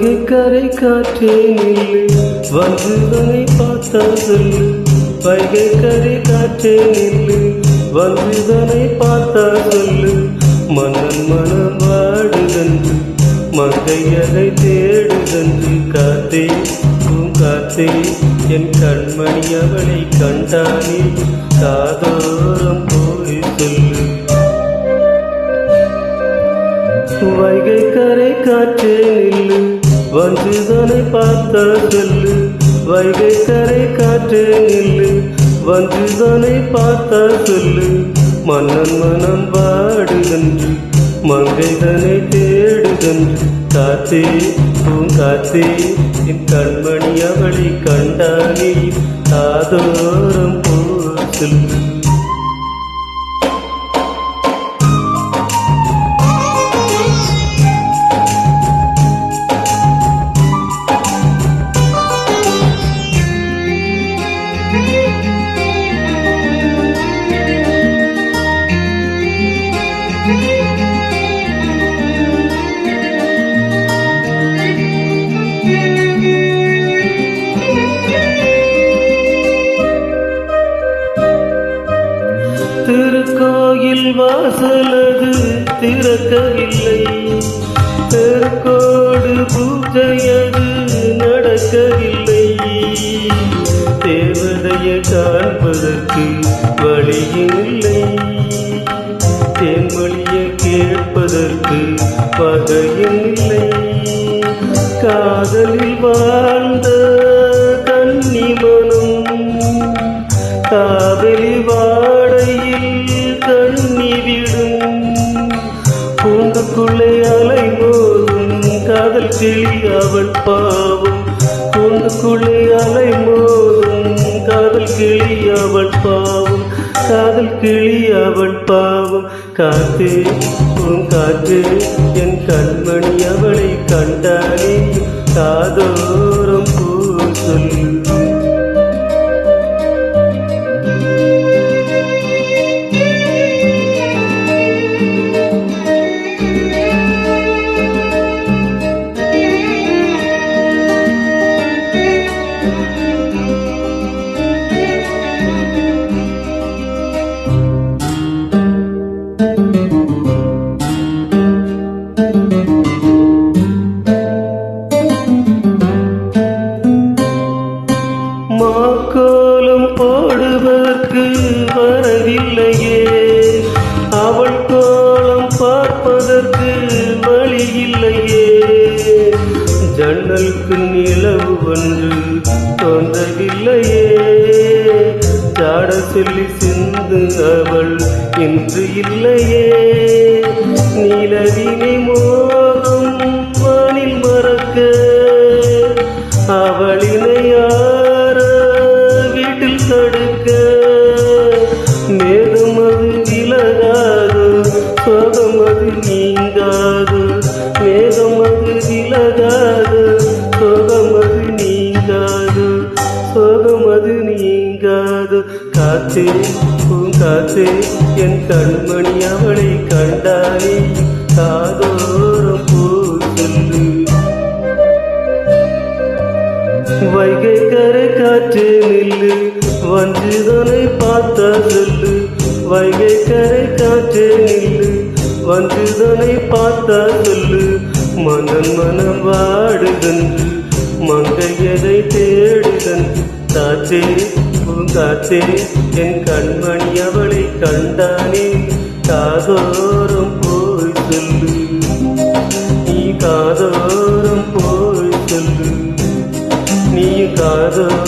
அங்கே கரை காற்றே நில்லு வந்துதனை பார்த்தா சொல்லு வைகை கரை காற்றே நில்லு வந்துதனை பார்த்தா சொல்லு மன்னன் மனம் வாடுதன்று மங்கையரை தேடுதன்று காத்தே பூங்காத்தே என் கண்மணி அவளை கண்டானே காதோரம் போய் சொல்லு. வைகை கரை காற்றே நில்லு பார்த்த சொல்லு வைகை கரை காற்று நில்லு. வந்துதனை பார்த்த சொல்லு மன்னன் மனம் வாடுகின்று மங்கைதனை தேடுகின்று காத்தே பூங்காத்தே என் கண்மணி அவளை கண்டானே தாதோரம் போ சொல்லு வாசலது திறக்கவில்லை. தெருக்கோடு பூஜையது நடக்கவில்லை. தேவதையை காண்பதற்கு வழியில்லை தேன்மொழியை கேட்பதற்கு பகையில்லை காதலில் வா காதல் கிளி அவள் பாவம். கூண்டுக்குள்ளே அலை மோதும் காதல் கிளி அவள் பாவம். காதல் கிளி அவள் பாவம். காத்து உன் காத்து என் கண்மணி அவளை கண்டாலே காதோரம் பூ சொல்லு. ஜன்னலுக்கு நிலவு வந்து தோன்றவில்லையே. சாட சொல்லி சிந்து அவள் இன்று இல்லையே. நிலவினை மோ காத்தே பூங்காத்தே என் கண்மணி அவளை கண்டானே காதோரம் பூ சொல்லு. வைகை கரை காற்று நில்லு வஞ்சிதனை பார்த்தா சொல்லு. வைகை கரை காற்று நில்லு வஞ்சிதனை பார்த்தா சொல்லு. மனன் மனம் வாடுதன்று மங்கையதை தேடுதன்று காற்றே பூங்காற்றே என் கண்மணி அவளை கண்டானே. காதோறும் போய் சொல்லு. நீ காதோறும் போய் சொல்லு. நீ காதோ